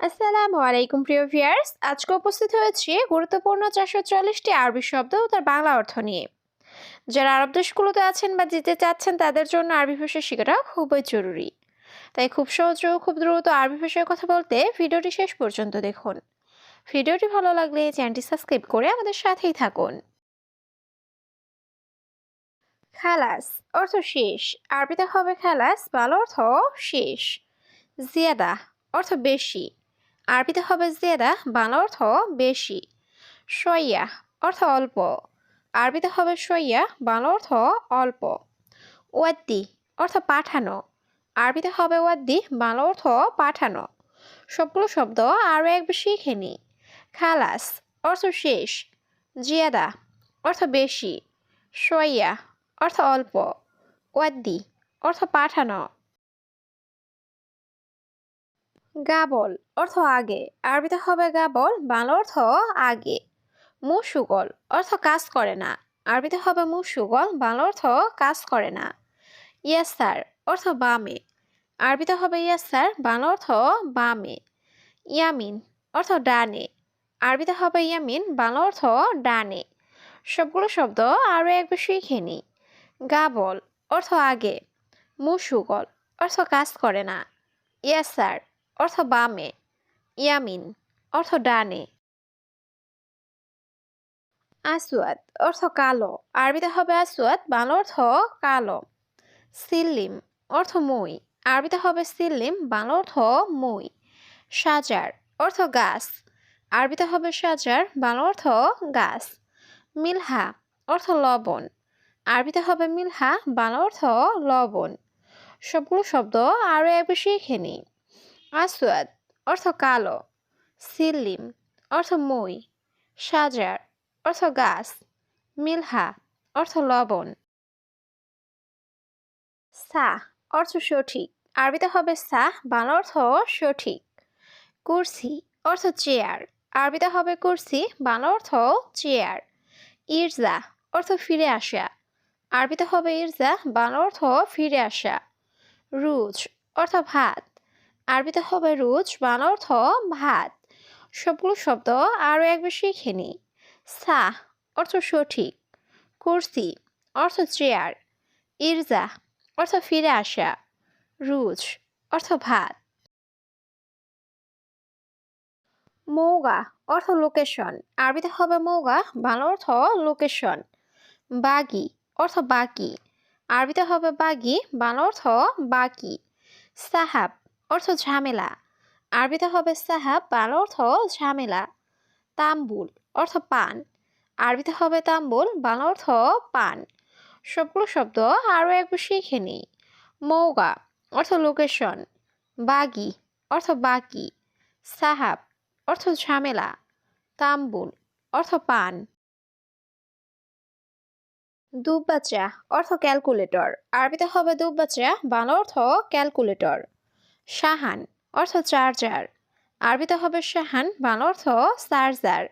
আসসালামু আলাইকুম, প্রিয় ভিয়ার্স আজকে উপস্থিত হয়েছি গুরুত্বপূর্ণ চারশো চল্লিশটি আরবি শব্দ ও তার বাংলা অর্থ নিয়ে। যারা আরব দেশগুলোতে আছেন বা যেতে চাচ্ছেন, তাদের জন্য আরবি ভাষা শেখাটা খুবই জরুরি। তাই খুব সহজ ও খুব দ্রুত আরবি ভাষায় কথা বলতে ভিডিওটি শেষ পর্যন্ত দেখুন। ভিডিওটি ভালো লাগলে চ্যানেলটি সাবস্ক্রাইব করে আমাদের সাথেই থাকুন। খালাস, অর্থ শেষ। আরবিতে হবে খালাস ভালো অর্থ শেষ। জিয়াদা, অর্থ বেশি। আরবিতে হবে জেদা বাংলা অর্থ বেশি। সইয়া, অর্থ অল্প। আরবিতে হবে সইয়া, বাংলা অর্থ অল্প। ওয়াদ্দি, অর্থ পাঠানো। আরবিতে হবে ওয়াদ্দি, বাংলা অর্থ পাঠানো। সবগুলো শব্দ আরও একবার শিখে নি। খালাস, অর্থ শেষ। জিয়াদা, অর্থ বেশি। সইয়া, অর্থ অল্প। ওয়াদ্দি, অর্থ পাঠানো। গাবল অর্থ আগে। আরবিতে হবে গাবল, বাংলা অর্থ আগে। মুসুগল অর্থ কাজ করে না। আরবিতে হবে মুসুগল, বাংলা অর্থ কাজ করে না। ইয়াসার অর্থ বামে। আরবিতে হবে ইয়াসার, বাংলা অর্থ বামে। ইয়ামিন অর্থ ডানে। আরবিতে হবে ইয়ামিন, বাংলা অর্থ ডানে। সবগুলো শব্দ আরও একবার শিখে নি। গাবল অর্থ আগে। মুসুগল অর্থ কাজ করে না। ইয়াসার অর্থ বামে, ইয়ামিন, অর্থ ডানে। আসওয়াদ, অর্থ কালো। আরবিতে হবে আসওয়াদ, বাংলা অর্থ কালো। সিল্লিম, অর্থ মই। আরবিতে হবে সিল্লিম, বাংলা অর্থ মই। সাজার অর্থ গাছ। আরবিতে হবে সাজার বাংলা অর্থ গাছ। মিলহা, অর্থ লবণ। আরবিতে হবে মিলহা, বাংলা অর্থ লবণ। সবগুলো শব্দ আরও একবার শিখে নিই আসওয়াদ অর্থ কালো, সিল্লিম অর্থ মই, সাজার অর্থ গাছ, মিলহা অর্থ লবণ। সাহ অর্থ সঠিক, আরবিতে হবে সাহ, বাংলা অর্থ সঠিক। কুরসি অর্থ চেয়ার, আরবিতে হবে কুরসি, বাংলা অর্থ চেয়ার। ইরজা অর্থ ফিরে আসা, আরবিতে হবে ইরজা, বাংলা অর্থ ফিরে আসা। রুজ অর্থ ভাত আরবিতে হবে রুজ, বাংলা অর্থ ভাত। সবগুলো শব্দ আরও একবার শিখে নিই। সা অর্থ সঠিক। কুর্সি, অর্থ চেয়ার। ইরজা, অর্থ ফিরে আসা। রুজ, অর্থ ভাত। মৌগা, অর্থ লোকেশন। আরবিতে হবে মৌগা, বাংলা অর্থ লোকেশন। বাগি, অর্থ বাকি। আরবিতে হবে বাগি, বাংলা অর্থ বাকি। সাহাব অর্থ ঝামেলা। আরবিতে হবে সাহাব বাংলা অর্থ ঝামেলা। তাম্বুল অর্থ পান। আরবিতে হবে তাম্বুল বাংলা অর্থ পান। সবগুলো শব্দ আরও একবার শিখে নিই। মৌগা অর্থ লোকেশন। বাগি অর্থ বাকি। সাহাব অর্থ ঝামেলা। তাম্বুল অর্থ পান। দুব্বাচা অর্থ ক্যালকুলেটর। আরবিতে হবে দুব্বাচা বাংলা অর্থ ক্যালকুলেটর। শাহান, অর্থ চার্জার আরবিতে হবে শাহান, বাংলা অর্থ চার্জার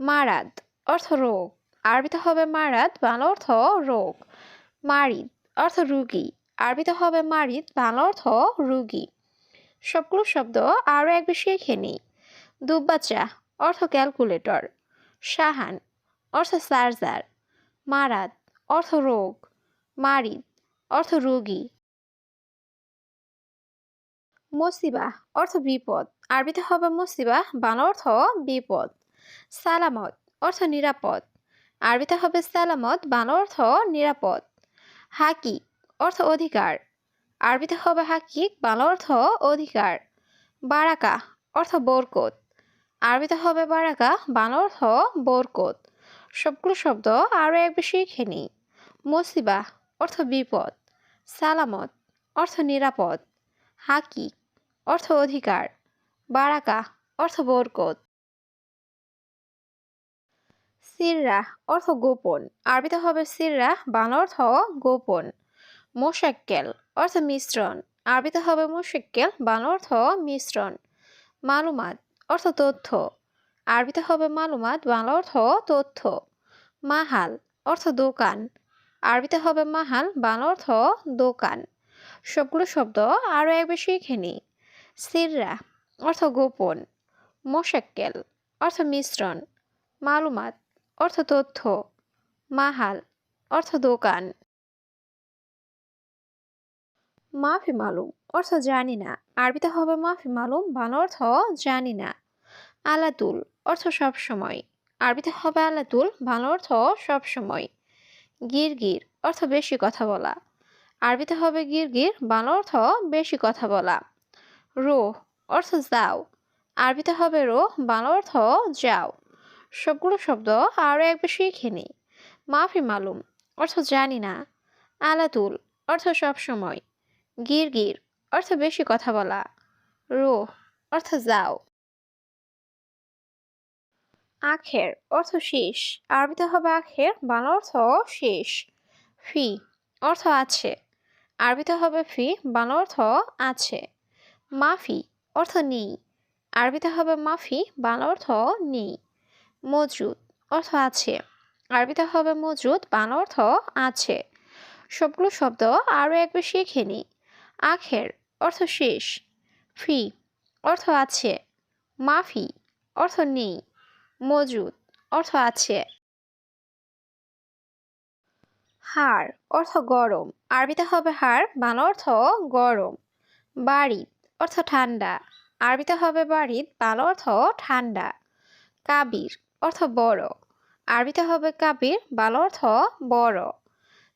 মারাদ, অর্থ রোগ। আরবিতে হবে মারাদ, বাংলা অর্থ রোগ। মারিদ, অর্থ রুগী। আরবিতে হবে মারিদ, বাংলা অর্থ রুগী। সবগুলো শব্দ আরও এক বেশি শিখে নিই। দুব্বাচা, অর্থ ক্যালকুলেটর। শাহান, অর্থ চার্জার মারাদ, অর্থ রোগ। মারিদ, অর্থ রোগী। মুসিবা অর্থ বিপদ। আরবিতে হবে মুসিবা বাংলা অর্থ বিপদ। সালামত অর্থ নিরাপদ। আরবিতে হবে সালামত, বাংলা অর্থ নিরাপদ। হাকি অর্থ অধিকার। আরবিতে হবে হাকিক বাংলা অর্থ অধিকার। বারাকা অর্থ বরকত। আরবিতে হবে বারাকা, বাংলা অর্থ বরকত। সবগুলো শব্দ আরও এক বেশি শিখে নিই। অর্থ বিপদ। সালামত অর্থ নিরাপদ। হাকি অর্থ অধিকার। বারাকা, অর্থ বরকত। সিররা, অর্থ গোপন। আরবিতে হবে সিররা, বাংলা অর্থ গোপন। মোশাক্কেল, অর্থ মিশ্রণ। আরবিতে হবে মোশাক্কেল, বাংলা অর্থ মিশ্রণ। মালুমাত, অর্থ তথ্য। আরবিতে হবে মালুমাত, বাংলা অর্থ তথ্য। মাহাল, অর্থ দোকান। আরবিতে হবে মাহাল, বাংলা অর্থ দোকান। সবগুলো শব্দ আরও একবার শিখে নিই। সিররা অর্থ গোপন, মোশাক্কেল, অর্থ মিশ্রণ, মালুমাত, অর্থ তথ্য, মাহাল, অর্থ দোকান। মাফি মালুম, অর্থ জানি না। আরবিতে হবে মাফি মালুম, বাংলা অর্থ জানি না। আলাতুল, অর্থ সবসময় আরবিতে হবে আলাতুল, বাংলা অর্থ সবসময় গির গির অর্থ বেশি কথা বলা। আরবিতে হবে গির গির বাংলা অর্থ বেশি কথা বলা। রো অর্থ যাও। আরবিতে হবে রো, বাংলা অর্থ যাও। সবগুলো শব্দ আরও একবার শিখে নিই মাফি মালুম, অর্থ জানি না। আলাতুল, অর্থ সবসময় গির গির অর্থ বেশি কথা বলা। রো, অর্থ যাও। আখের, অর্থ শেষ। আরবিতে হবে আখের, বাংলা অর্থ শেষ। ফি, অর্থ আছে। আরবিতে হবে ফি, বাংলা অর্থ আছে। মাফি অর্থ নেই। আরবিতে হবে মাফি, বাংলা অর্থ নেই। মজুদ অর্থ আছে। আরবিতে হবে মজুদ, বাংলা অর্থ আছে। সবগুলো শব্দ আরও একবার শিখে নিই আখের অর্থ শেষ। ফি অর্থ আছে। মাফি অর্থ নেই। মজুদ অর্থ আছে। হাড় অর্থ গরম। আরবিতে হবে হাড় বাংলা অর্থ গরম। বাড়িত অর্থ ঠান্ডা। আরবিতে হবে বাড়িত বাংলা অর্থ ঠান্ডা। কাবির, অর্থ বড়। আরবিতে হবে কাবির, বাংলা অর্থ বড়।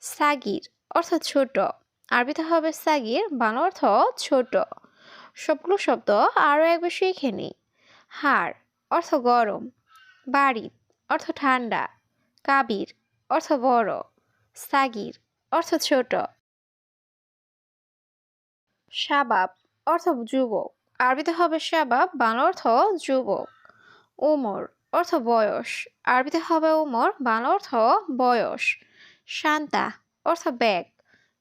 সাগির, অর্থ ছোট। আরবিতে হবে সাগির, বাংলা অর্থ ছোট। সবগুলো শব্দ আরও একবার শিখে নিই। হাড়, অর্থ গরম। বাড়িত অর্থ ঠান্ডা। কাবির, অর্থ বড়। সাগির, অর্থ ছোট। শাবাব অর্থ যুবক। আরবিতে হবে শাবাব বাংলা অর্থ যুবক। ওমর অর্থ বয়স। আরবিতে হবে ওমর বাংলা অর্থ বয়স। শান্তা, অর্থ ব্যাগ।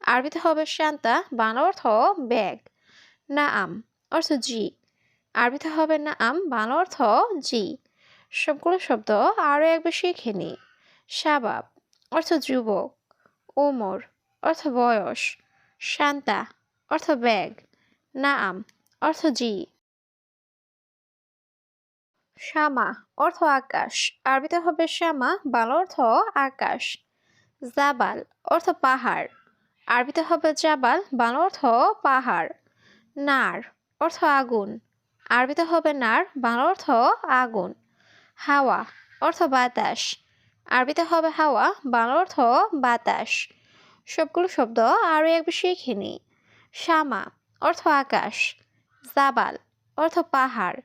আরবিতে হবে শান্তা বাংলা অর্থ ব্যাগ। নাআম, অর্থ জি। আরবিতে হবে নাআম বাংলা অর্থ জি। সবগুলো শব্দ আরও একবার শিখে নিই শাবাব, অর্থ যুবক। ওমর অর্থ বয়স। শান্তা, অর্থ ব্যাগ। নাআম অর্থ জি। শ্যামা, অর্থ আকাশ। আরবিতে হবে শ্যামা, বাংলা অর্থ আকাশ। জাবাল, অর্থ পাহাড়। আরবিতে হবে জাবাল, বাংলা অর্থ পাহাড়। নার, অর্থ আগুন। আরবিতে হবে নার, বাংলা অর্থ আগুন। হাওয়া, অর্থ বাতাস। আরবিতে হবে হাওয়া, বাংলা অর্থ বাতাস। সবগুলো শব্দ আরও এক শিখে নিই শ্যামা অর্থ আকাশ, জাবাল, অর্থ পাহাড়,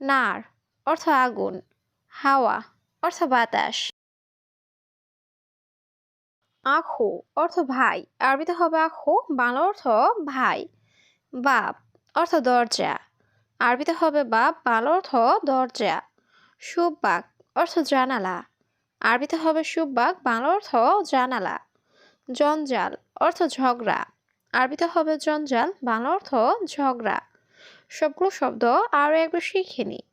নার, অর্থ আগুন, হাওয়া, অর্থ বাতাস। আখু, অর্থ ভাই, আরবিতে হবে আখু, বাংলা অর্থ ভাই। বাপ অর্থ দরজা, আরবিতে হবে বাপ বাংলা অর্থ দরজা। সুব্বাক, অর্থ জানালা, আরবিতে হবে সুব্বাক, বাংলা অর্থ জানালা। জঞ্জাল, অর্থ ঝগড়া আরবিতে হবে জঞ্জাল, বাংলা অর্থ ঝগড়া। সবগুলো শব্দ আরও একবার শিখে নিই।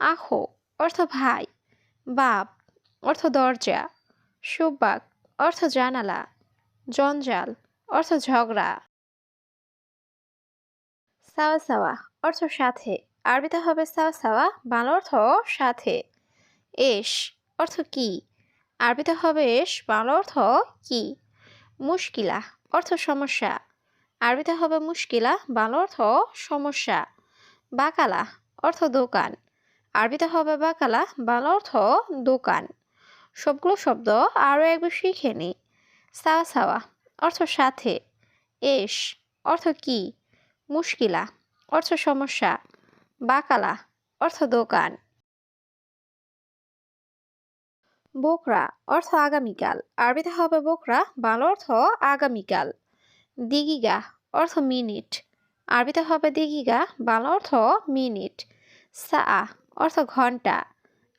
আখো অর্থ ভাই, বাপ অর্থ দরজা সুবাক অর্থ জানালা, জঞ্জাল অর্থ ঝগড়া। সাওয়া সাওয়া অর্থ সাথে, আরবিতে হবে সাওয়া সাওয়া, বাংলা অর্থ সাথে। এস অর্থ কি, আরবিতে হবে এস, বাংলা অর্থ কি। মুশকিলা অর্থ সমস্যা। আরবিতে হবে মুশকিলা, বাংলা অর্থ সমস্যা। বাকালা অর্থ দোকান। আরবিতে হবে বাকালা, বাংলা অর্থ দোকান। সবগুলো শব্দ আরও একবার শিখে নিই সাওয়া সাওয়া অর্থ সাথে। এস অর্থ কি? মুশকিলা অর্থ সমস্যা। বাকালা অর্থ দোকান। বোকরা অর্থ আগামীকাল। আরবিতে হবে বোকরা, বাংলা অর্থ আগামীকাল। দিগিগা অর্থ মিনিট। আরবিতে হবে দিগিগা বাংলা অর্থ মিনিট। সা, অর্থ ঘণ্টা।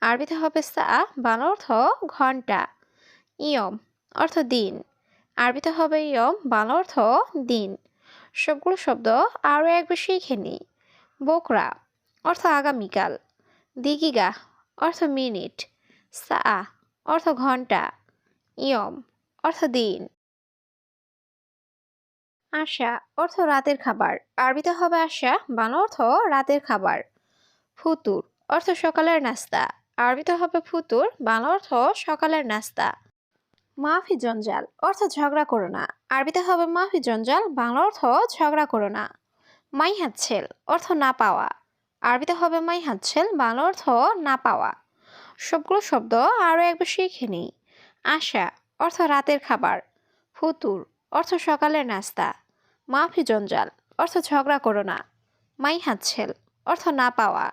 আরবিতে হবে সা, বাংলা অর্থ ঘণ্টা। ইয়ম, অর্থ দিন। আরবিতে হবে ইয়ম, বাংলা অর্থ দিন। সবগুলো শব্দ আরও একবার শিখে নিই বোকরা, অর্থ আগামীকাল। দিগিগা অর্থ মিনিট। সা, অর্থ ঘণ্টা। ইয়ম, অর্থ দিন। আশা অর্থ রাতের খাবার। আরবিতে হবে আশা, বাংলা অর্থ রাতের খাবার। ফুতুর, অর্থ সকালের নাস্তা। আরবিতে হবে ফুতুর, বাংলা অর্থ সকালের নাস্তা। মাফি জঞ্জাল, অর্থ ঝগড়া করো না। আরবিতে হবে মাফি জঞ্জাল, বাংলা অর্থ ঝগড়া করো না। মাই হাতছেল অর্থ না পাওয়া। আরবিতে হবে মাই হাতছেল বাংলা অর্থ না পাওয়া। সবগুলো শব্দ আরও একবার শিখে নিই। আশা, অর্থ রাতের খাবার। ফুতুর, অর্থ সকালের নাস্তা। মাফি জঞ্জাল অর্থ ঝগড়া করো না। মাই হাতছেল অর্থ না পাওয়া।